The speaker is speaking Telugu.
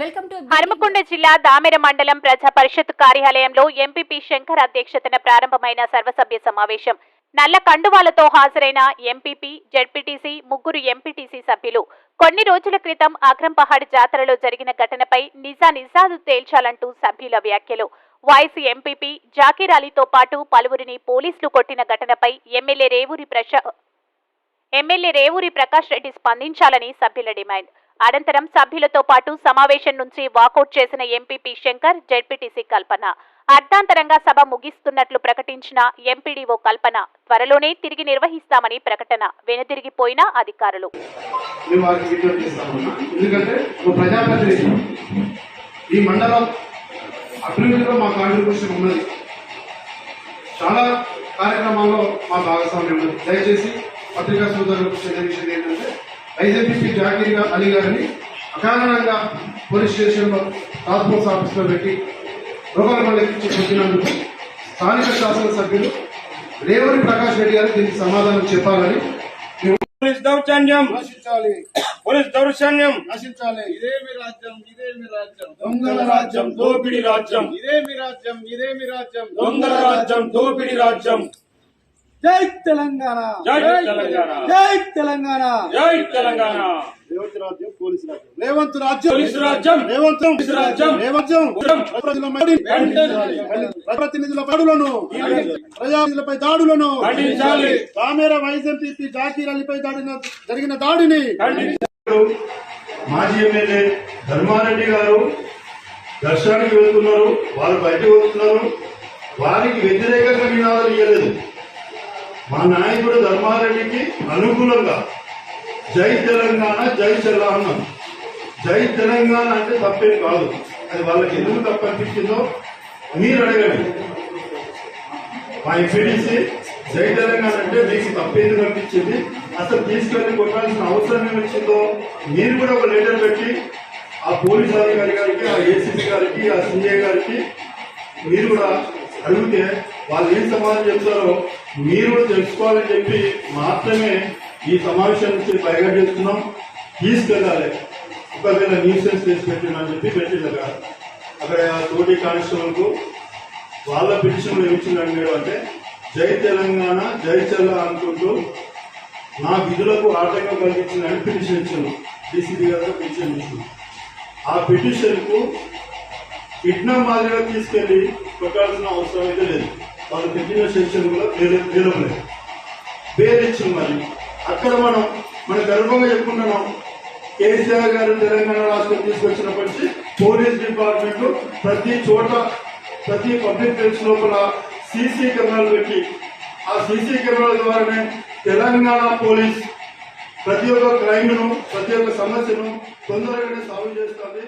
హర్మకొండ జిల్లా దామెర మండలం ప్రజా పరిషత్ కార్యాలయంలో ఎంపీపీ శంకర్ అధ్యక్షతన ప్రారంభమైన సర్వసభ్య సమావేశం. నల్ల కండువాలతో హాజరైన ఎంపీపీ జడ్పీటీసీ ముగ్గురు ఎంపీటీసీ సభ్యులు. కొన్ని రోజుల క్రితం అగ్రంపహాడ్ జాతరలో జరిగిన ఘటనపై నిజా నిజాలు తేల్చాలంటూ సభ్యుల వ్యాఖ్యలు. వాయిస్ ఎంపీపీ జాకీర్ అలీతో పాటు పలువురిని పోలీసులు కొట్టిన ఘటనపై ఎమ్మెల్యే రేవూరి ప్రశా ఎమ్మెల్యే రేవూరి ప్రకాష్ రెడ్డి స్పందించాలని సభ్యుల డిమాండ్. అనంతరం సభ్యులతో పాటు సమావేశం నుంచి వాకౌట్ చేసిన ఎంపీపీ శంకర్ జెడ్పీటీసీ కల్పన. అర్ధాంతరంగా సభ ముగిస్తున్నట్లు ప్రకటించిన ఎంపీడీఓ కల్పన త్వరలోనే తిరిగి నిర్వహిస్తామని ప్రకటన వెనుదిరిగిపోయిన అధికారులు. మేము ఈ మండలం అభివృద్ధిలో మా కాంట్రిబ్యూషన్ ఉన్నది. చాలా కార్యక్రమాల్లో మా భాగస్వామ్యం ఉన్నది. దయచేసి పత్రికా సోదరులకు చెందిన విషయం ఏంటంటే ఐజెపిపి జాకీర్ అలీ గారిని అకారణంగా పోలీస్ స్టేషన్లో టాస్క్ ఫోర్స్ ఆఫీస్లో పెట్టి రోగాల లెక్కించి పెట్టినందుకు స్థానిక శాసనసభ్యులు రేవరి ప్రకాష్ రెడ్డి గారు దీనికి సమాధానం చెప్పాలని పోలీస్ దౌర్జన్యం. నశించాలి పోలీస్ దౌర్జన్యం. నశించాలి ఇదేమి రాజ్యం ఇదేమి రాజ్యం. దొంగల రాజ్యం దోపిడి రాజ్యం. ఇదేమి రాజ్యం ఇదేమి రాజ్యం. దొంగల రాజ్యం దోపిడి రాజ్యం. జై తెలంగాణ. జై తెలంగాణ. జై తెలంగాణ. జై తెలంగాణ. రేవంత్ రాజ్యం పోలీసు రాజ్యం. రేవంత్ రాజ్యం. పోలీసు రాజ్యం. రేవంత్ రాజ్యం. రేవంత్యం. ప్రజల ప్రతినిధుల దాడులను ప్రజాప్రతినిధులపై దాడులను. ఖండించాలి. కామేర వైఎస్ఎంపీ జాకీర్ అలీపై దాడిన జరిగిన దాడిని. ఖండించాలి. మాజీ ఎమ్మెల్యే ధర్మారెడ్డి గారు దర్శనానికి వెళ్తున్నారు. వారు బయటకు వస్తున్నారు. వారికి వ్యతిరేకంగా నినాదాలు ఇవ్వలేదు. మా నాయకుడు ధర్మారెడ్డికి అనుకూలంగా జై తెలంగాణ జై తెలంగాణ జై తెలంగాణ అంటే తప్పేం కాదు. అది వాళ్ళకి ఎందుకు తప్పు అనిపించిందో మీరు అడగండి. మా ఎంపీడీసీ జై తెలంగాణ అంటే మీకు తప్పేది అనిపించింది? అసలు తీసుకెళ్ళి కొట్టాల్సిన అవసరం ఏమొచ్చిందో మీరు కూడా ఒక లెటర్ పెట్టి ఆ పోలీస్ అధికారి గారికి ఆ ఏసీసీ గారికి ఆ సీఏ గారికి మీరు కూడా అడిగితే వాళ్ళు ఏం సమాధానం చెప్తారో మీరు కూడా తెలుసుకోవాలని చెప్పి మాత్రమే ఈ సమావేశానికి పైగా చేస్తున్నాం తీసుకెళ్ళాలి. ఒకవేళ న్యూసెన్స్ చేసి పెట్టిందని చెప్పి పెట్టిండగా అక్కడ తోటి కానిస్టేబుల్కు వాళ్ళ పిటిషన్ ఏమిచ్చిందని మీరు అంటే జై తెలంగాణ జై చెల్ల అనుకుంటూ నా విధులకు ఆటంకం కలిగించిందని పిటిషన్ ఇచ్చాను డీసీపీ గారు పిటిషన్ ఇచ్చాను ఆ పిటిషన్కు కిడ్నా మాదిరిగా తీసుకెళ్ళి కొట్టాల్సిన అవసరం అయితే లేదు. వాళ్ళు పెట్టిన శిక్షలు కూడా వేరలేదు పేరు మరి. అక్కడ మనం మన గర్వంగా చెప్పుకున్నాం కేసీఆర్ గారు తెలంగాణ రాష్ట్రం తీసుకొచ్చినప్పటి పోలీస్ డిపార్ట్మెంట్ ప్రతి చోట ప్రతి పబ్లిక్ ప్లేస్ లోపల సీసీ కెమెరాలు పెట్టి ఆ సీసీ కెమెరాల ద్వారానే తెలంగాణ పోలీస్ ప్రతి ఒక్క క్రైమ్ను ప్రతి ఒక్క సమస్యను తొందరగానే సాల్వ్ చేస్తుంది.